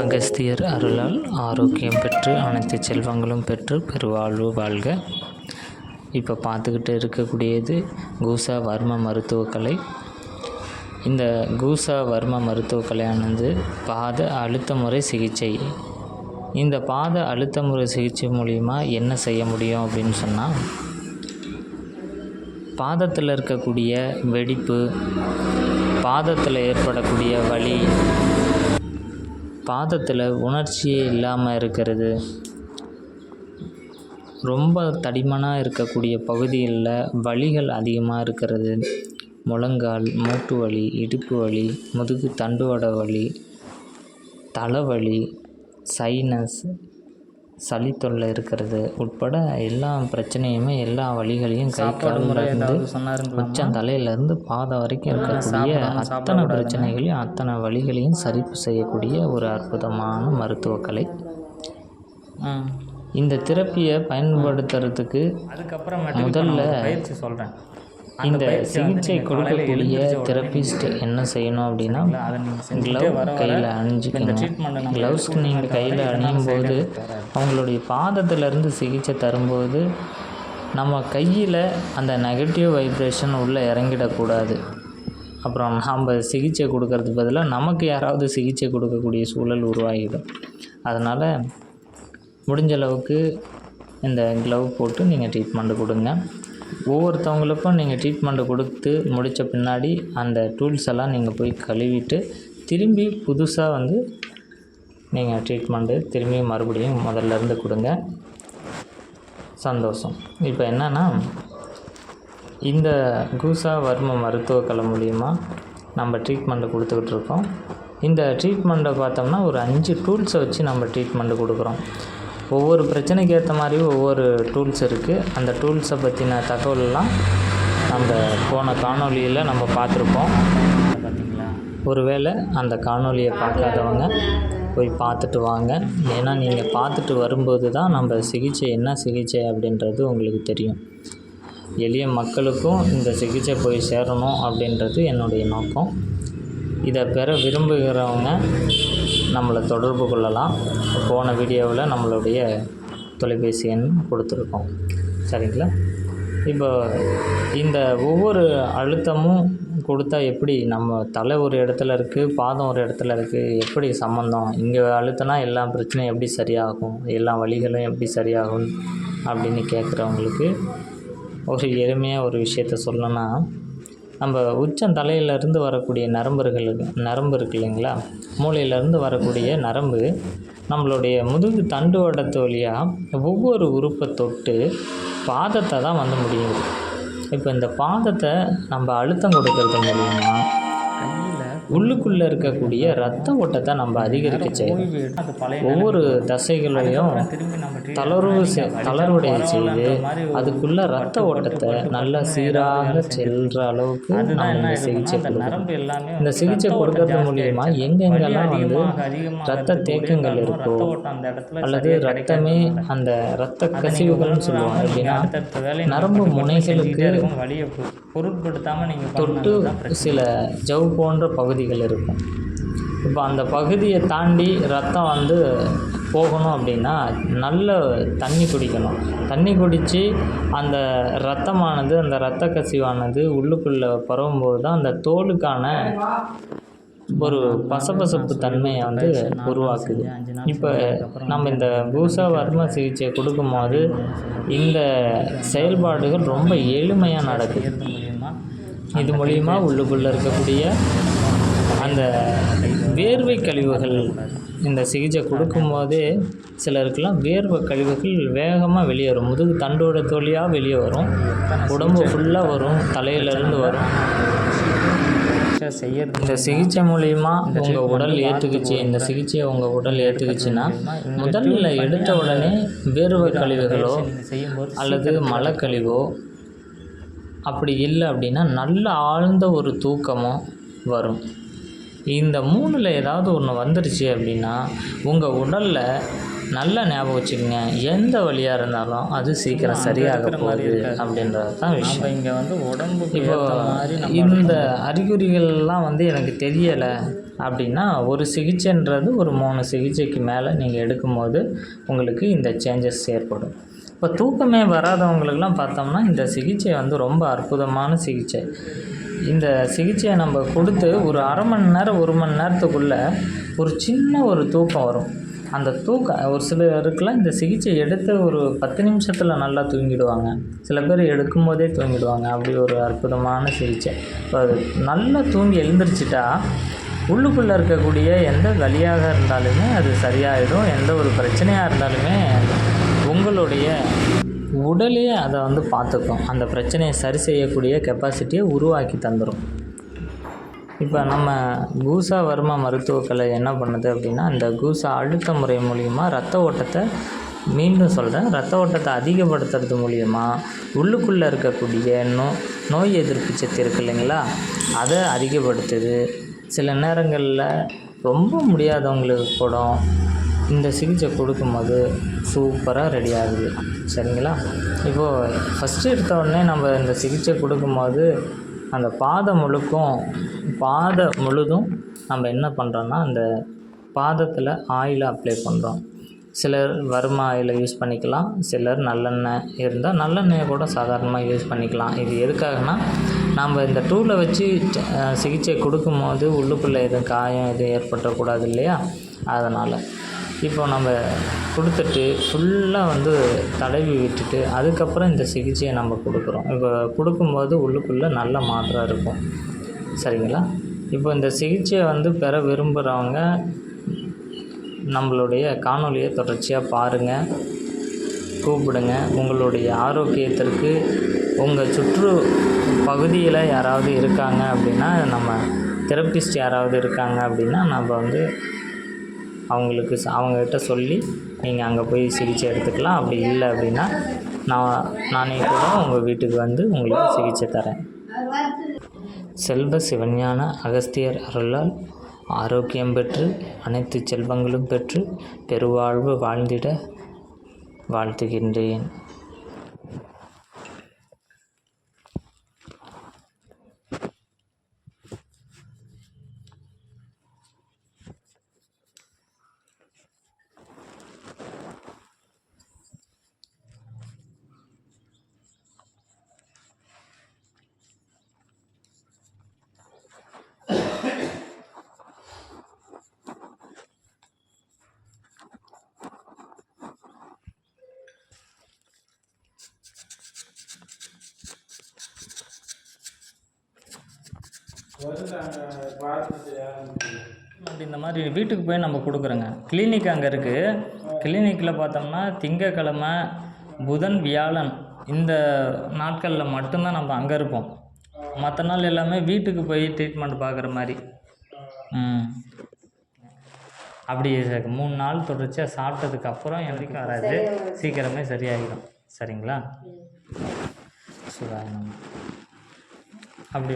அகஸ்தியர் அருளால் ஆரோக்கியம் பெற்று அனைத்து செல்வங்களும் பெற்று பெருவாழ்வு வாழ்க. இப்போ பார்த்துக்கிட்டு இருக்கக்கூடியது கூசா வர்ம மருத்துவக்கலை இந்த கூசா வர்ம மருத்துவக்கலையானது பாத அழுத்த முறை சிகிச்சை. இந்த பாத அழுத்த முறை சிகிச்சை மூலிமா என்ன செய்ய முடியும் அப்படின்னு சொன்னால் பாதத்தில் இருக்கக்கூடிய வெடிப்பு பாதத்தில் ஏற்படக்கூடிய வலி பாதத்தில் உணர்ச்சியே இல்லாமல் இருக்கிறது. ரொம்ப தடிமனாக இருக்கக்கூடிய பகுதிகளில் வலிகள் அதிகமாக இருக்கிறது. முழங்கால் மூட்டு வலி இடுப்பு வலி முதுகு தண்டுவட வலி தலைவலி சைனஸ் சளி தொல்லை இருக்கிறது உட்பட எல்லா பிரச்சனையுமே எல்லா வலிகளையும் கை காலிலிருந்து உச்சம் தலையிலேருந்து பாதம் வரைக்கும் இருக்கக்கூடிய அத்தனை பிரச்சனைகளையும் அத்தனை வலிகளையும் சரிப்பு செய்யக்கூடிய ஒரு அற்புதமான மருத்துவக்கலை இந்த தெரப்பியை பயன்படுத்துறதுக்கு அதுக்கப்புறம் முதல்ல பயிற்சி சொல்கிறேன் இந்த சிகிச்சை கொடுக்கக்கூடிய தெரபிஸ்ட் என்ன செய்யணும் அப்படின்னா க்ளவ் கையில் அணிஞ்சிக்கணும். க்ளவுஸ் நீங்கள் கையில் அணியும் போது அவங்களுடைய பாதத்திலேருந்து சிகிச்சை தரும்போது நம்ம கையில் அந்த நெகட்டிவ் வைப்ரேஷன் உள்ளே இறங்கிடக்கூடாது. அப்புறம் நாம் சிகிச்சை கொடுக்கறதுக்கு பதிலாக நமக்கு யாராவது சிகிச்சை கொடுக்கக்கூடிய சூழல் உருவாகிடும். அதனால் முடிஞ்ச அளவுக்கு இந்த க்ளவ் போட்டு நீங்கள் ட்ரீட்மெண்ட்டு கொடுங்க. ஒவ்வொருத்தவங்களுக்கும் நீங்கள் ட்ரீட்மெண்ட்டு கொடுத்து முடித்த பின்னாடி அந்த டூல்ஸ் எல்லாம் நீங்கள் போய் கழுவிட்டு திரும்பி புதுசாக வந்து நீங்கள் ட்ரீட்மெண்ட்டு திரும்பி மறுபடியும் முதல்ல இருந்து கொடுங்க. சந்தோஷம். இப்போ என்னென்னா இந்த கூசா வர்ம மருத்துவக்கலை மூலிமா நம்ம ட்ரீட்மெண்ட்டு கொடுத்துக்கிட்டு இருக்கோம். இந்த ட்ரீட்மெண்ட்டை பார்த்தோம்னா ஒரு அஞ்சு டூல்ஸை வச்சு நம்ம ட்ரீட்மெண்ட்டு கொடுக்குறோம். ஒவ்வொரு பிரச்சனைக்கு ஏற்ற மாதிரி ஒவ்வொரு டூல்ஸ் இருக்குது அந்த டூல்ஸை பற்றின தகவலெல்லாம் நம்ம போன காணொளியில் நம்ம பார்த்துருப்போம். பார்த்திங்களா ஒருவேளை அந்த காணொலியை பார்க்காதவங்க போய் பார்த்துட்டு வாங்க. ஏன்னா நீங்கள் பார்த்துட்டு வரும்போது தான் நம்ம சிகிச்சை என்ன சிகிச்சை அப்படின்றது உங்களுக்கு தெரியும். எளிய மக்களுக்கும் இந்த சிகிச்சை போய் சேரணும் அப்படின்றது என்னுடைய நோக்கம். இதை பெற விரும்புகிறவங்க நம்மளை தொடர்பு கொள்ளலாம். போன வீடியோவில் நம்மளுடைய தொலைபேசி எண் கொடுத்துருக்கோம். சரிங்களா? இப்போ இந்த ஒவ்வொரு அழுத்தமும் கொடுத்தா எப்படி? நம்ம தலை ஒரு இடத்துல இருக்குது பாதம் ஒரு இடத்துல இருக்குது எப்படி சம்மந்தம் இங்கே அழுத்தினா எல்லா பிரச்சனையும் எப்படி சரியாகும்? எல்லா வழிகளும் எப்படி சரியாகும்? அப்படின்னு கேட்குறவங்களுக்கு ஒரு எளிமையாக ஒரு விஷயத்த சொல்லணும்னா நம்ம உச்சம் தலையிலேருந்து வரக்கூடிய நரம்புகள் நரம்பு இருக்கு இல்லைங்களா? மூளையிலேருந்து வரக்கூடிய நரம்பு நம்மளுடைய முதுகு தண்டுவடத்து வழியாக ஒவ்வொரு உறுப்பை தொட்டு பாதத்தை தான் வந்து முடியுது. இப்போ இந்த பாதத்தை நம்ம அழுத்தம் கொடுக்கறது மூலிமா உள்ளுக்குள்ளே இருக்கக்கூடிய ரத்த ஓட்டத்தை நம்ம அதிகரிக்க பழைய ஒவ்வொரு தசைகளையும் தளர்வு தளர்வுடைய செய்து அதுக்குள்ள ரத்த ஓட்டத்தை நல்லா சீராக செல்ற அளவுக்கு நம்ம இந்த சிகிச்சை கொடுக்கணும். இந்த சிகிச்சை கொடுக்கறது மூலியமா எங்கெங்கெல்லாம் வந்து ரத்த தேக்கங்கள் இருக்கோ அல்லது ரத்தமே அந்த ரத்த கசிவுகள்னு சொல்லுவாங்க வேலையை நரம்பு முனைகளுக்கு தொட்டு சில ஜவ் போன்ற பகுதிகள் இருக்கும். இப்போ அந்த பகுதியை தாண்டி ரத்தம் வந்து போகணும் அப்படின்னா நல்ல தண்ணி குடிக்கணும். தண்ணி குடித்து அந்த ரத்தமானது அந்த இரத்த கசிவானது உள்ளுக்குள்ளே பரவும்போது தான் அந்த தோலுக்கான ஒரு பசபசப்பு தன்மையை வந்து உருவாக்குது. இப்போ நம்ம இந்த பூசா வர்ம சிகிச்சை கொடுக்கும்போது இந்த செயல்பாடுகள் ரொம்ப எளிமையாக நடக்குது. இது இது மூலிமா உள்ளுக்குள்ளே இருக்கக்கூடிய அந்த வேர்வை கழிவுகள் இந்த சிகிச்சை கொடுக்கும்போதே சிலருக்கெல்லாம் வேர்வை கழிவுகள் வேகமாக வெளியே வரும். முதுகு தண்டோட தோழியாக வெளியே வரும். உடம்பு ஃபுல்லாக வரும். தலையிலேருந்து வரும். செய்யறது இந்த சிகிச்சை மூலிமா உங்கள் உடல் ஏற்றுக்குச்சு இந்த சிகிச்சையை உங்கள் உடல் ஏற்றுக்குச்சுன்னா முதல்ல எடுத்த உடனே வேர்வை கழிவுகளோ அல்லது மலக்கழிவோ அப்படி இல்லை அப்படின்னா நல்ல ஆழ்ந்த ஒரு தூக்கமோ வரும். இந்த மூணில் ஏதாவது ஒன்று வந்துருச்சு அப்படின்னா உங்கள் உடலில் நல்லா ஞாபகம் வச்சுக்கோங்க. எந்த வழியாக இருந்தாலும் அது சீக்கிரம் சரியாக போகுது அப்படின்றது தான் விஷயம். இங்கே வந்து உடம்புக்கு இப்போ இந்த அறிகுறிகள்லாம் வந்து எனக்கு தெரியலை அப்படின்னா ஒரு சிகிச்சைன்றது ஒரு மூணு சிகிச்சைக்கு மேலே நீங்கள் எடுக்கும்போது உங்களுக்கு இந்த சேஞ்சஸ் ஏற்படும். இப்போ தூக்கமே வராதவங்களுக்கெல்லாம் பார்த்தோம்னா இந்த சிகிச்சை வந்து ரொம்ப அற்புதமான சிகிச்சை. இந்த சிகிச்சையை நம்ம கொடுத்து ஒரு அரை மணி நேரம் ஒரு மணி நேரத்துக்குள்ளே ஒரு சின்ன ஒரு தூக்கம் வரும். அந்த தூக்கம் ஒரு சிலருக்குலாம் இந்த சிகிச்சை எடுத்து ஒரு பத்து நிமிஷத்தில் நல்லா தூங்கிடுவாங்க. சில பேர் எடுக்கும் போதே தூங்கிடுவாங்க. அப்படி ஒரு அற்புதமான சிகிச்சை. இப்போ அது நல்லா தூங்கி எழுந்திரிச்சிட்டா உள்ளுக்குள்ளே இருக்கக்கூடிய எந்த வலியாக இருந்தாலுமே அது சரியாயிடும். எந்த ஒரு பிரச்சனையாக இருந்தாலுமே உங்களுடைய உடலே அதை வந்து பார்த்துக்கும். அந்த பிரச்சனையை சரி செய்யக்கூடிய கெப்பாசிட்டியை உருவாக்கி தந்துடும் இப்போ நம்ம கூசா வர்மா மருத்துவக்கலை என்ன பண்ணுது அப்படின்னா இந்த கூசா அழுத்த முறை மூலிமா ரத்த ஓட்டத்தை மீண்டும் சொல்கிறேன் ரத்த ஓட்டத்தை அதிகப்படுத்துறது மூலிமா உள்ளுக்குள்ளே இருக்கக்கூடிய நோ நோய் எதிர்ப்பு சக்தி இருக்கு இல்லைங்களா? அதை அதிகப்படுத்துது. சில நேரங்களில் ரொம்ப முடியாதவங்களுக்கு கூட இந்த சிகிச்சை கொடுக்கும்போது சூப்பராக ரெடி ஆகுது. சரிங்களா? இப்போது ஃபஸ்ட்டு எடுத்த உடனே நம்ம இந்த சிகிச்சை கொடுக்கும்போது அந்த பாதம் முழுக்கும் பாத முழுதும் நம்ம என்ன பண்ணுறோன்னா அந்த பாதத்தில் ஆயிலை அப்ளை பண்ணுறோம் சிலர் வரும ஆயிலை யூஸ் பண்ணிக்கலாம். சிலர் நல்லெண்ணெய் இருந்தால் நல்லெண்ணெயை கூட சாதாரணமாக யூஸ் பண்ணிக்கலாம். இது எதுக்காகனா நம்ம இந்த டூலை வச்சு சிகிச்சை கொடுக்கும்போது உள்ளுக்குள்ளே எதுவும் காயம் எதுவும் ஏற்பட்டக்கூடாது இல்லையா? அதனால். இப்போ நம்ம கொடுத்துட்டு ஃபுல்லாக வந்து தடவி விட்டுட்டு அதுக்கப்புறம் இந்த சிகிச்சையை நம்ம கொடுக்குறோம். இப்போ கொடுக்கும்போது உள்ளுக்குள்ளே நல்ல மாற்றம் இருக்கும். சரிங்களா? இப்போ இந்த சிகிச்சையை வந்து பெற விரும்புகிறவங்க நம்மளுடைய காணொலியை தொடர்ச்சியாக பாருங்கள் கூப்பிடுங்க. உங்களுடைய ஆரோக்கியத்திற்கு உங்கள் சுற்று பகுதியில் யாராவது இருக்காங்க அப்படின்னா நம்ம தெரப்பிஸ்ட் யாராவது இருக்காங்க அப்படின்னா நம்ம வந்து அவங்களுக்கு அவங்கக்கிட்ட சொல்லி நீங்கள் அங்கே போய் சிகிச்சை எடுத்துக்கலாம். அப்படி இல்லை அப்படின்னா நான் நானே கூட உங்கள் வீட்டுக்கு வந்து உங்களுக்கு சிகிச்சை தரேன். செல்வ சிவஞான அகஸ்தியர் அருளால் ஆரோக்கியம் பெற்று அனைத்து செல்வங்களும் பெற்று பெருவாழ்வு வாழ்ந்திட வாழ்த்துகின்றேன். அப்படி இந்த மாதிரி வீட்டுக்கு போய் நம்ம கொடுக்குறோங்க. கிளினிக் அங்கே இருக்குது கிளினிக்கில் பார்த்தோம்னா திங்கக்கிழமை புதன் வியாழன் இந்த நாட்களில் மட்டும்தான் நம்ம அங்கே இருப்போம். மற்ற நாள் எல்லாமே வீட்டுக்கு போய் ட்ரீட்மெண்ட் பார்க்குற மாதிரி. ம். அப்படி மூணு நாள் தொடர்ச்சியாக சாப்பிட்டதுக்கு அப்புறம் எனக்கு வராது. சீக்கிரமே சரியாகிடும் சரிங்களா? சுகாயம் அப்படி